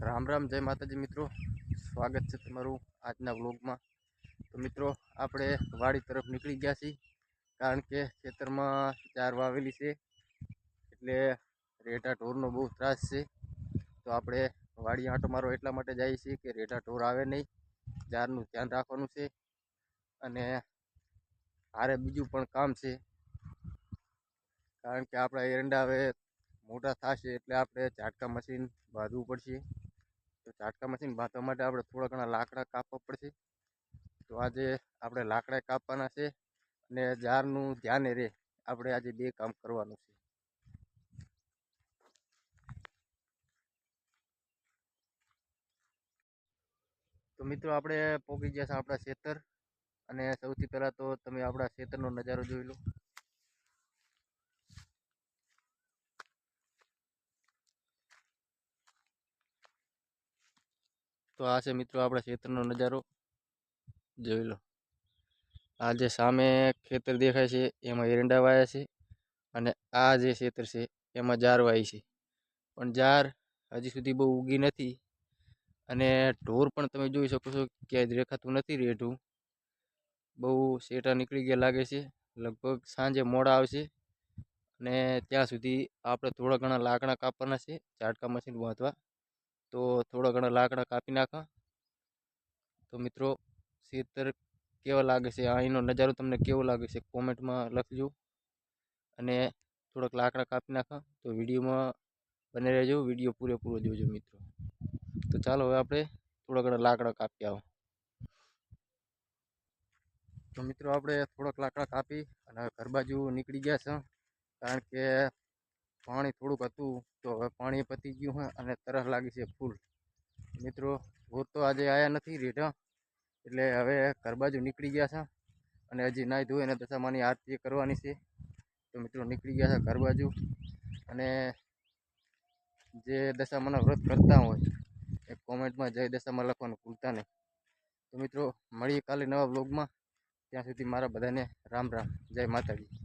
રામ રામ, જય માતાજી મિત્રો. સ્વાગત છે તમારું આજના વ્લોગમાં. તો મિત્રો, આપણે વાડી તરફ નીકળી ગયા છીએ, કારણ કે ખેતરમાં ચાર વાવેલી છે, એટલે રેટા ઢોરનો બહુ ત્રાસ છે. તો આપણે વાડી આંટો મારો એટલા માટે જઈએ છીએ કે રેટા ઢોર આવે નહીં ચારનું ધ્યાન રાખવાનું છે, અને હારે બીજું પણ કામ છે. કારણ કે આપણા એરંડા હવે મોટા થશે એટલે આપણે ઝાટકા મશીન બાંધવું પડશે. ઝાટકા મશીન બાંધવા માટે આપણે થોડા ઘણા લાકડા કાપવા પડશે. તો આજે આપણે લાકડા કાપવાના છે અને ઝાડનું ધ્યાને રહે આપણે આજે બે કામ કરવાનું છે. તો મિત્રો આપણે પહોંચી ગયા છે આપણા ખેતર, અને સૌથી પહેલાં તો તમે આપણા ખેતરનો નજારો જોઈ લો. તો આ છે મિત્રો આપણા ખેતરનો નજારો. જોઈ લો. આ જે સામે ખેતર દેખાય છે, એમાં એરંડા વાયા છે અને આ જે ખેતર છે, એમાં જાર વાય છે. પણ જાર હજી સુધી બહુ ઉગી નથી અને ઢોર પણ તમે જોઈ શકો છો ક્યાંય દેખાતું નથી રેઢું. બહુ શેટા નીકળી ગયા લાગે છે. લગભગ સાંજે મોડા આવશે અને ત્યાં સુધી આપણે થોડા ઘણા લાકડા કાપવાના છે ઝાટકા મશીન બાંધવા. તો થોડા ઘણા લાકડા કાપી નાખા. તો મિત્રો ખેતર કેવા લાગે છે? અહીંનો નજારો તમને કેવો લાગે છે? કોમેન્ટમાં લખજો. અને થોડાક લાકડા કાપી નાખા. તો વિડીયોમાં બને રહેજો. વીડિયો પૂરેપૂરો જોજો મિત્રો. તો ચાલો હવે આપણે થોડા ઘણા લાકડા કાપી આવો. તો મિત્રો, આપણે થોડાક લાકડા કાપી અને ઘર બાજુ નીકળી ગયા છે. કારણ કે પાણી થોડુંક હતું, તો હવે પાણી પતી ગયું હોય અને તરસ લાગી છે ફૂલ. મિત્રો ભૂર તો આજે આવ્યા નથી રેઢા એટલે હવે ઘર બાજુ નીકળી ગયા છે અને હજી નાહી ધોઈ અને દશામાની આરતી કરવાની છે. તો મિત્રો, નીકળી ગયા છે ઘર બાજુ અને જે દશામાના વ્રત કરતા હોય, એ કોમેન્ટમાં જય દશામાં લખવાનું ભૂલતા નહીં. તો મિત્રો, મળીએ કાલે નવા બ્લોગમાં ત્યાં સુધી મારા બધાને રામ રામ. જય માતાજી.